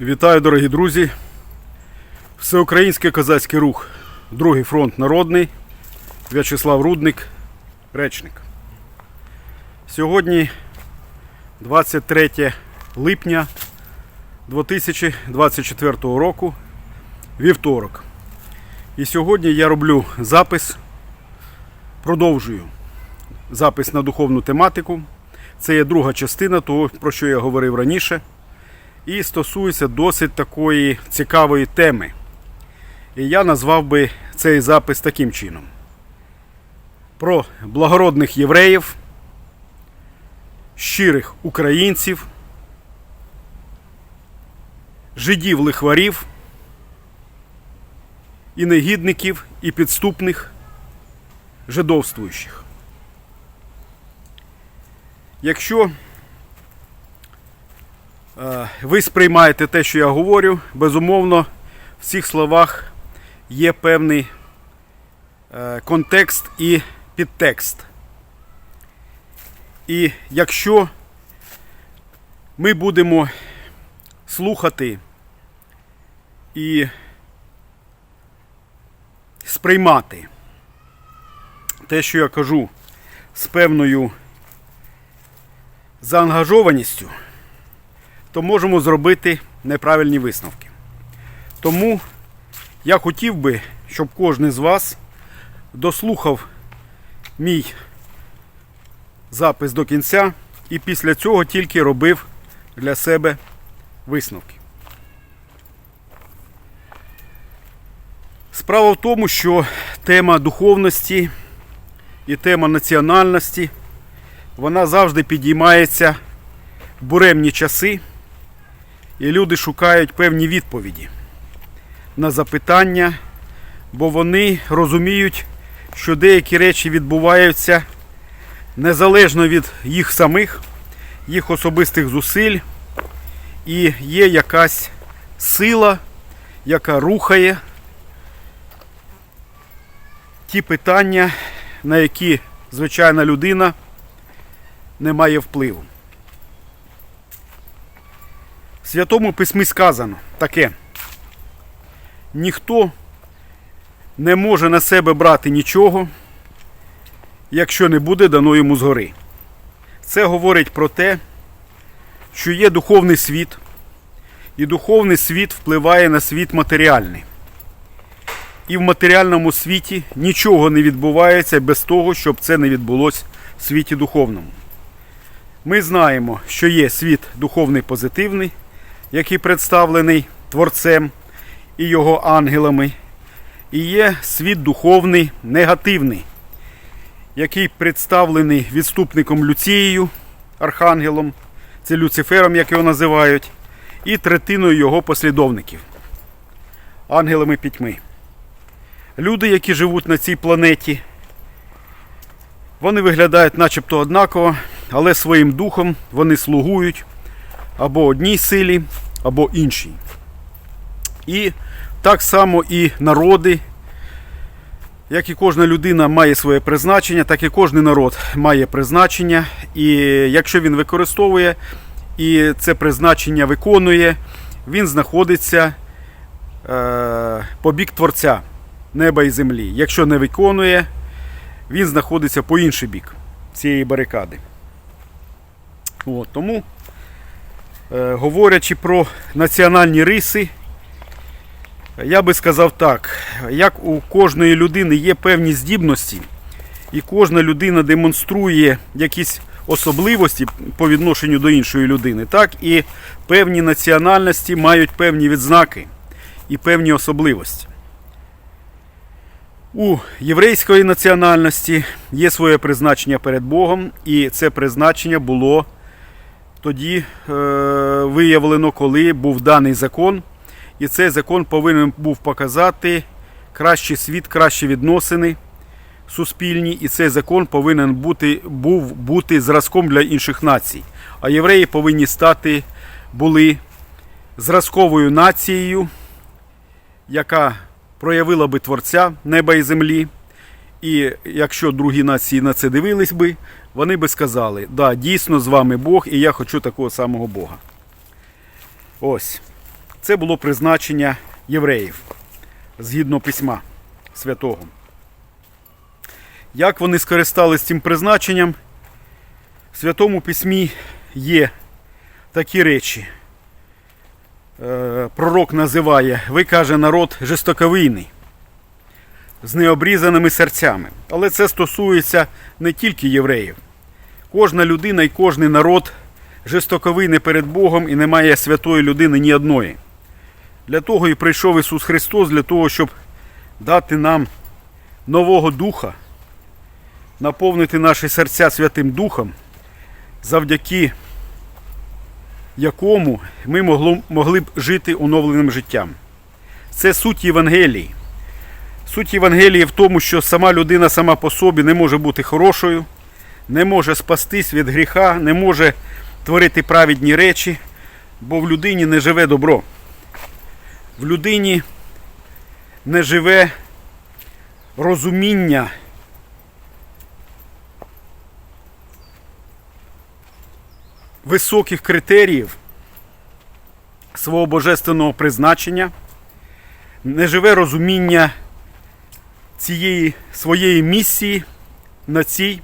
Вітаю, дорогі друзі! Всеукраїнський козацький рух, Другий фронт народний, В'ячеслав Рудник, речник. Сьогодні 23 липня 2024 року, вівторок. І сьогодні я роблю запис, продовжую запис на духовну тематику. Це є друга частина того, про що я говорив раніше і стосується досить такої цікавої теми. І я назвав би цей запис таким чином: про благородних євреїв, щирих українців, жидів лихварів і негідників і підступних жидовствуючих. Якщо ви сприймаєте те, що я говорю. Безумовно, в цих словах є певний е, контекст і підтекст. І якщо ми будемо слухати і сприймати те, що я кажу, з певною заангажованістю, то можемо зробити неправильні висновки. Тому я хотів би, щоб кожен з вас дослухав мій запис до кінця і після цього тільки робив для себе висновки. Справа в тому, що тема духовності і тема національності вона завжди підіймається в буремні часи. І люди шукають певні відповіді на запитання, бо вони розуміють, що деякі речі відбуваються незалежно від їх самих, їх особистих зусиль, і є якась сила, яка рухає ті питання, на які звичайна людина не має впливу. В Святому Письмі сказано таке. Ніхто не може на себе брати нічого, якщо не буде дано йому згори. Це говорить про те, що є духовний світ, і духовний світ впливає на світ матеріальний. І в матеріальному світі нічого не відбувається без того, щоб це не відбулося в світі духовному. Ми знаємо, що є світ духовний позитивний який представлений Творцем і його ангелами, і є світ духовний негативний, який представлений відступником Люцією, архангелом, це Люцифером, як його називають, і третиною його послідовників, ангелами пітьми. Люди, які живуть на цій планеті, вони виглядають начебто однаково, але своїм духом вони слугують або одній силі, або іншій. І так само і народи, як і кожна людина має своє призначення, так і кожен народ має призначення. І якщо він використовує і це призначення виконує, він знаходиться е, по бік Творця неба і землі. Якщо не виконує, він знаходиться по інший бік цієї барикади. От, Тому говорячи про національні риси, я би сказав так, як у кожної людини є певні здібності, і кожна людина демонструє якісь особливості по відношенню до іншої людини, так і певні національності мають певні відзнаки і певні особливості. У єврейської національності є своє призначення перед Богом, і це призначення було тоді е, виявлено, коли був даний закон. І цей закон повинен був показати кращий світ, кращі відносини суспільні. І цей закон повинен бути, був бути зразком для інших націй. А євреї повинні стати були зразковою нацією, яка проявила би творця неба і землі. І якщо другі нації на це дивились би, вони би сказали, да, дійсно з вами Бог, і я хочу такого самого Бога. Ось. Це було призначення євреїв згідно письма святого. Як вони скористались цим призначенням? В Святому Письмі є такі речі. Е, Пророк називає, ви каже, народ жестоковийний, з необрізаними серцями. Але це стосується не тільки євреїв. Кожна людина і кожний народ жестоковийний перед Богом і немає святої людини ні одної. Для того і прийшов Ісус Христос, для того, щоб дати нам нового духа, наповнити наші серця Святим Духом, завдяки якому ми могли б жити оновленим життям. Це суть Євангелії. Суть Євангелії в тому, що сама людина сама по собі не може бути хорошою, не може спастись від гріха, не може творити праведні речі, бо в людині не живе добро. В людині не живе розуміння високих критеріїв свого божественного призначення, не живе розуміння цієї своєї місії на цій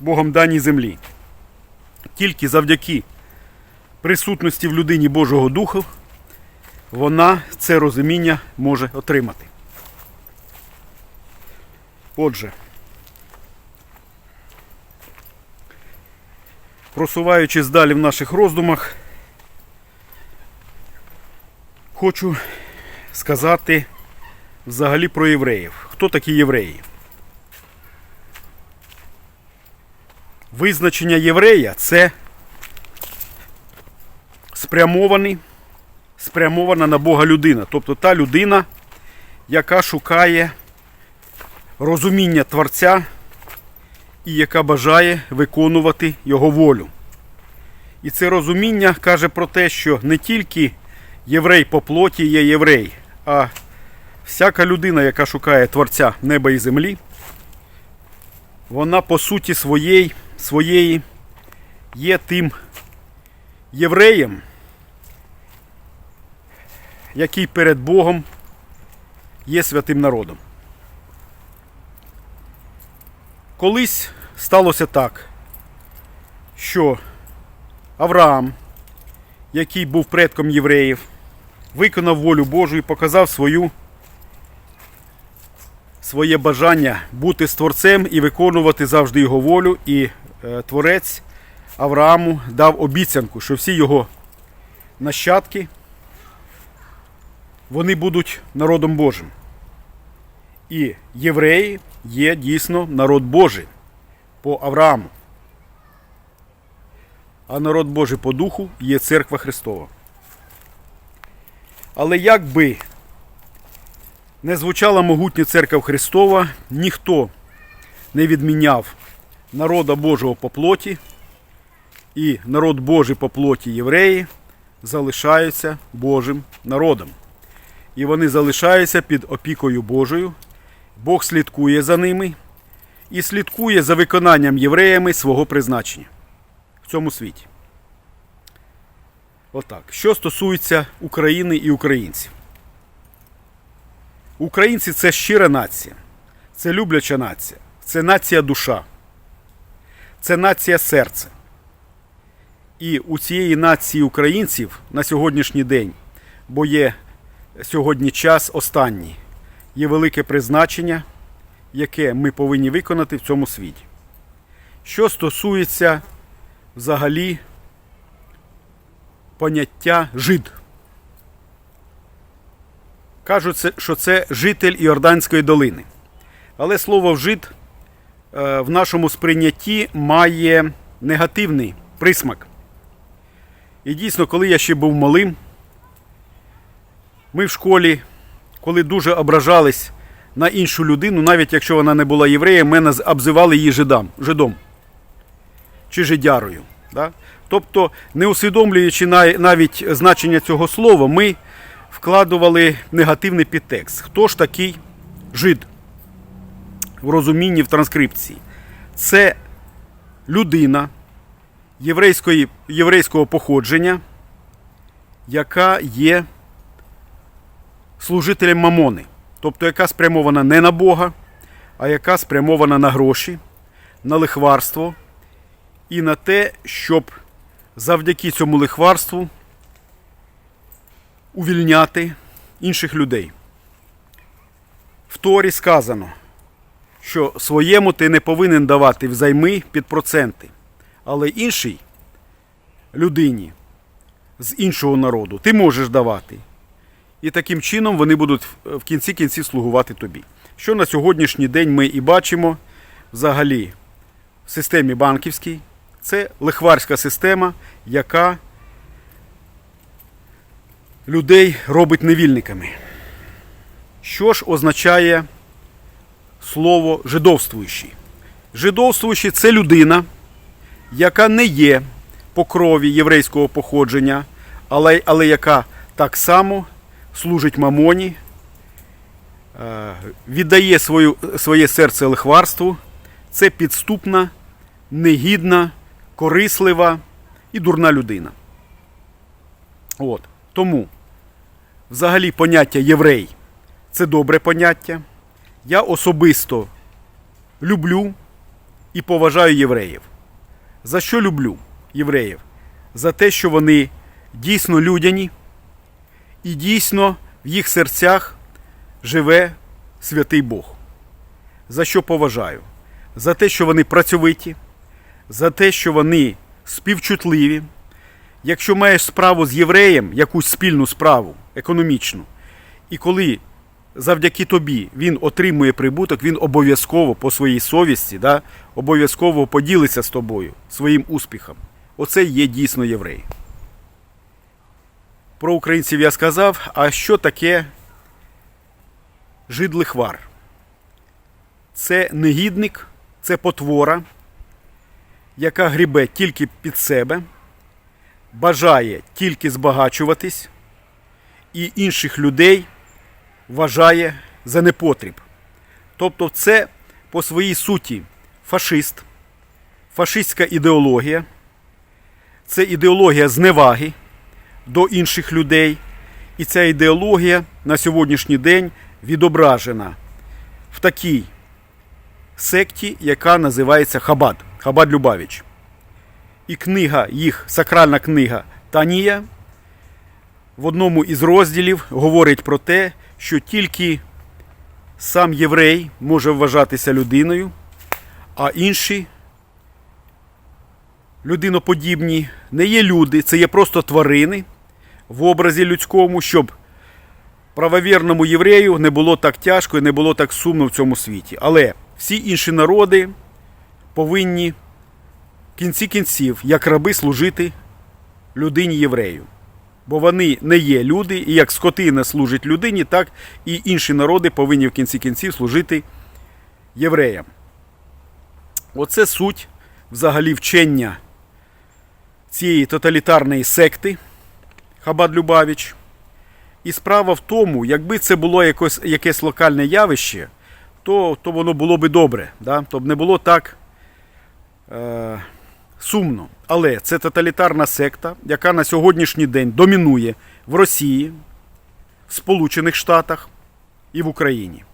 Богом даній землі. Тільки завдяки присутності в людині Божого Духу вона це розуміння може отримати. Отже, просуваючись далі в наших роздумах, хочу сказати взагалі про євреїв. Хто такі євреї? Визначення єврея це спрямований, спрямована на Бога людина. Тобто та людина, яка шукає розуміння Творця і яка бажає виконувати його волю. І це розуміння каже про те, що не тільки єврей по плоті є єврей, а всяка людина, яка шукає Творця неба і землі, вона по суті своєї, своєї є тим євреєм, який перед Богом є святим народом. Колись сталося так, що Авраам, який був предком євреїв, виконав волю Божу і показав свою, своє бажання бути з Творцем і виконувати завжди його волю. І е, Творець Аврааму дав обіцянку, що всі його нащадки вони будуть народом Божим. І євреї є дійсно народ Божий по Аврааму. А народ Божий по духу є церква Христова. Але як би не звучала могутня церква Христова, ніхто не відміняв народа Божого по плоті, і народ Божий по плоті євреї залишаються Божим народом. І вони залишаються під опікою Божою. Бог слідкує за ними і слідкує за виконанням євреями свого призначення в цьому світі. Отак. Що стосується України і українців. Українці це щира нація, це любляча нація, це нація душа, це нація серця. І у цієї нації українців на сьогоднішній день, бо є сьогодні час останній, є велике призначення, яке ми повинні виконати в цьому світі. Що стосується взагалі поняття жид. Кажуть, що це житель Іорданської долини. Але слово жид е, в нашому сприйнятті має негативний присмак. І дійсно, коли я ще був малим, ми в школі, коли дуже ображались на іншу людину, навіть якщо вона не була євреєм, наз- обзивали її жидам, жидом чи жидярою. Да? Тобто, не усвідомлюючи навіть значення цього слова, ми вкладували негативний підтекст. Хто ж такий жид в розумінні в транскрипції? Це людина єврейської, єврейського походження, яка є служителем мамони, тобто яка спрямована не на Бога, а яка спрямована на гроші, на лихварство і на те, щоб завдяки цьому лихварству увільняти інших людей. В Торі сказано, що своєму ти не повинен давати взайми під проценти, але іншій людині з іншого народу ти можеш давати. І таким чином вони будуть в в кінці кінців слугувати тобі. Що на сьогоднішній день ми і бачимо взагалі в системі банківській. Це лихварська система, яка людей робить невільниками. Що ж означає слово жидовствуючий? Жидовствуючий це людина, яка не є по крові єврейського походження, але, але яка так само служить мамоні, е, віддає свою, своє серце лихварству. Це підступна, негідна, корислива і дурна людина. От. Тому, взагалі, поняття єврей це добре поняття. Я особисто люблю і поважаю євреїв. За що люблю євреїв? За те, що вони дійсно людяні і дійсно в їх серцях живе святий Бог. За що поважаю? За те, що вони працьовиті, за те, що вони співчутливі. Якщо маєш справу з євреєм, якусь спільну справу економічну, і коли завдяки тобі він отримує прибуток, він обов'язково по своїй совісті, да, обов'язково поділиться з тобою своїм успіхом. Оце є дійсно єврей. Про українців я сказав, а що таке жид-лихвар? Це негідник, це потвора, яка грібе тільки під себе, бажає тільки збагачуватись і інших людей вважає за непотріб. Тобто, це по своїй суті фашист, фашистська ідеологія, це ідеологія зневаги до інших людей. І ця ідеологія на сьогоднішній день відображена в такій секті, яка називається Хабад, Хабад Любавіч. І книга їх, сакральна книга Танія, в одному із розділів говорить про те, що тільки сам єврей може вважатися людиною, а інші людиноподібні не є люди, це є просто тварини в образі людському, щоб правовірному єврею не було так тяжко і не було так сумно в цьому світі. Але всі інші народи повинні в кінці кінців, як раби, служити людині єврею. Бо вони не є люди, і як скотина служить людині, так і інші народи повинні в кінці кінців служити євреям. Оце суть взагалі вчення цієї тоталітарної секти Хабад Любавіч. І справа в тому, якби це було якось, якесь локальне явище, то то воно було би добре, да? то б не було так е, сумно. Але це тоталітарна секта, яка на сьогоднішній день домінує в Росії, в Сполучених Штатах і в Україні.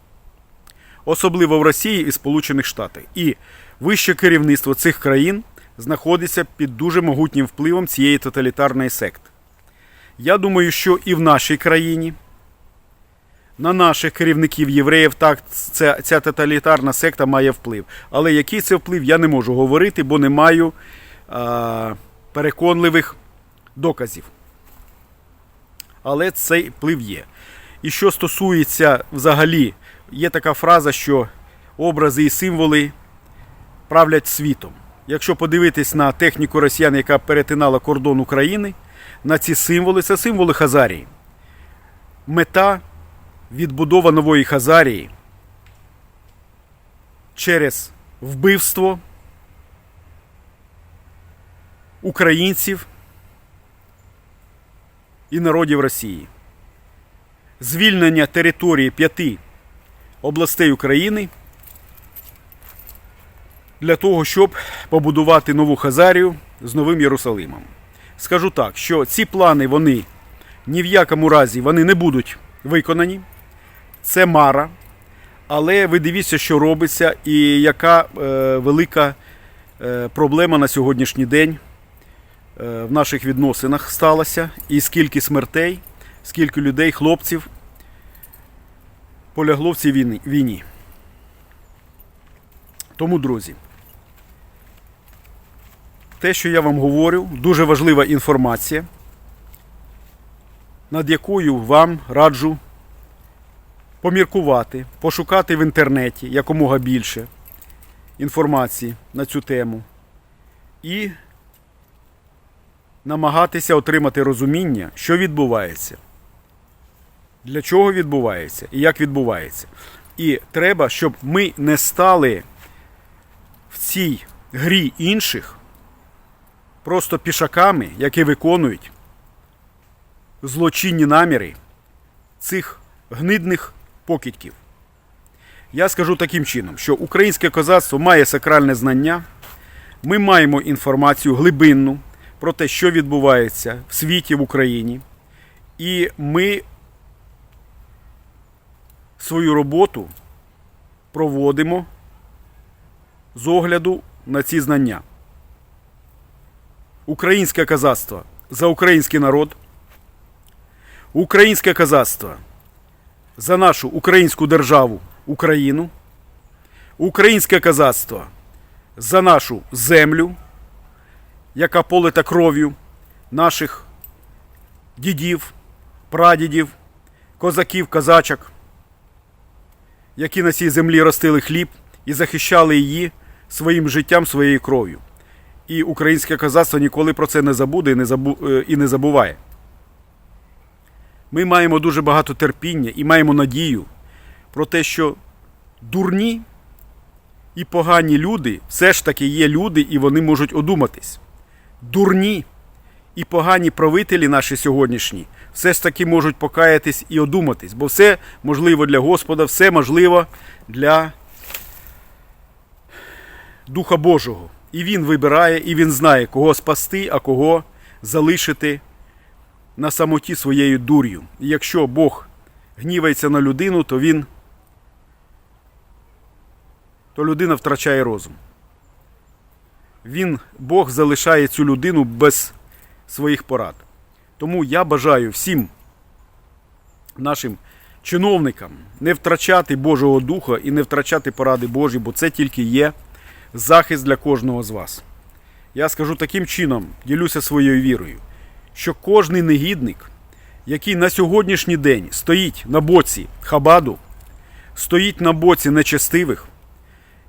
Особливо в Росії і Сполучених Штатах. І вище керівництво цих країн знаходиться під дуже могутнім впливом цієї тоталітарної секти. Я думаю, що і в нашій країні, на наших керівників євреїв, так, ця, ця тоталітарна секта має вплив. Але який це вплив, я не можу говорити, бо не маю а, переконливих доказів. Але цей вплив є. І що стосується взагалі, є така фраза, що образи і символи правлять світом. Якщо подивитись на техніку росіян, яка перетинала кордон України, на ці символи, це символи Хазарії. Мета відбудова нової Хазарії через вбивство українців і народів Росії, звільнення території п'яти областей України для того, щоб побудувати нову Хазарію з новим Єрусалимом. Скажу так, що ці плани вони ні в якому разі вони не будуть виконані. Це мара. Але ви дивіться, що робиться, і яка е, велика е, проблема на сьогоднішній день е, в наших відносинах сталася, і скільки смертей, скільки людей, хлопців полягло в цій війні. Тому, друзі, те, що я вам говорю, дуже важлива інформація, над якою вам раджу поміркувати, пошукати в інтернеті якомога більше інформації на цю тему і намагатися отримати розуміння, що відбувається, для чого відбувається і як відбувається. І треба, щоб ми не стали в цій грі інших просто пішаками, які виконують злочинні наміри цих гнидних покидьків. Я скажу таким чином, що українське козацтво має сакральне знання, ми маємо інформацію глибинну про те, що відбувається в світі в Україні, і ми свою роботу проводимо з огляду на ці знання. Українське козацтво за український народ, українське козацтво за нашу українську державу Україну, українське козацтво за нашу землю, яка полита кров'ю наших дідів, прадідів, козаків, козачок, які на цій землі ростили хліб і захищали її своїм життям, своєю кров'ю. І українське козацтво ніколи про це не забуде і не, е, забуває. Ми маємо дуже багато терпіння і маємо надію про те, що дурні і погані люди все ж таки є люди, і вони можуть одуматись. Дурні і погані правителі наші сьогоднішні все ж таки можуть покаятись і одуматись, бо все можливо для Господа, все можливо для Духа Божого. І Він вибирає, і Він знає, кого спасти, а кого залишити на самоті своєю дур'ю. І якщо Бог гнівається на людину, то він то людина втрачає розум. Він, Бог залишає цю людину без своїх порад. Тому я бажаю всім нашим чиновникам не втрачати Божого Духа і не втрачати поради Божі, бо це тільки є захист для кожного з вас. Я скажу таким чином, ділюся своєю вірою, що кожний негідник, який на сьогоднішній день стоїть на боці Хабаду, стоїть на боці нечестивих,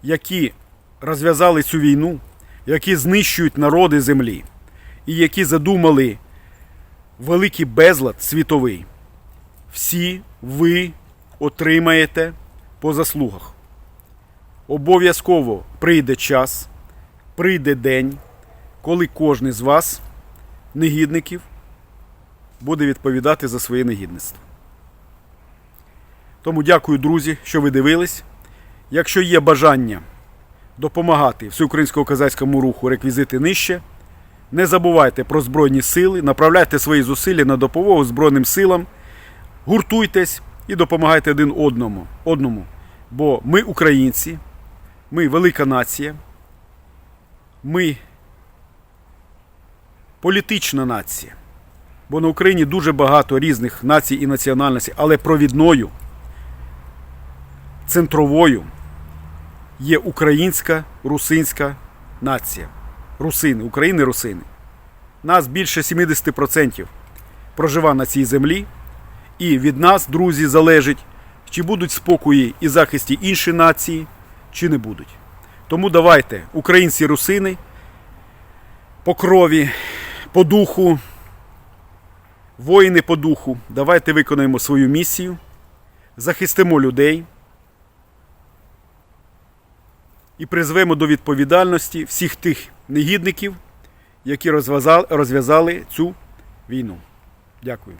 які розв'язали цю війну, які знищують народи землі, і які задумали великий безлад світовий, всі ви отримаєте по заслугах. Обов'язково прийде час, прийде день, коли кожен з вас, негідників, буде відповідати за своє негідництво. Тому дякую, друзі, що ви дивились. Якщо є бажання допомагати всеукраїнському козацькому руху реквізити нижче, не забувайте про Збройні сили, направляйте свої зусилля на допомогу Збройним силам, гуртуйтесь і допомагайте один одному. одному. Бо ми українці, ми велика нація, ми політична нація. Бо на Україні дуже багато різних націй і національностей, але провідною, центровою є українська русинська нація. Русини, України русини. Нас більше 70% прожива на цій землі. І від нас, друзі, залежить, чи будуть спокої і захисті інші нації, чи не будуть. Тому давайте, українці русини, по крові, по духу, воїни по духу, давайте виконаємо свою місію, захистимо людей і призвемо до відповідальності всіх тих негідників, які розв'язали- цю війну. Дякую.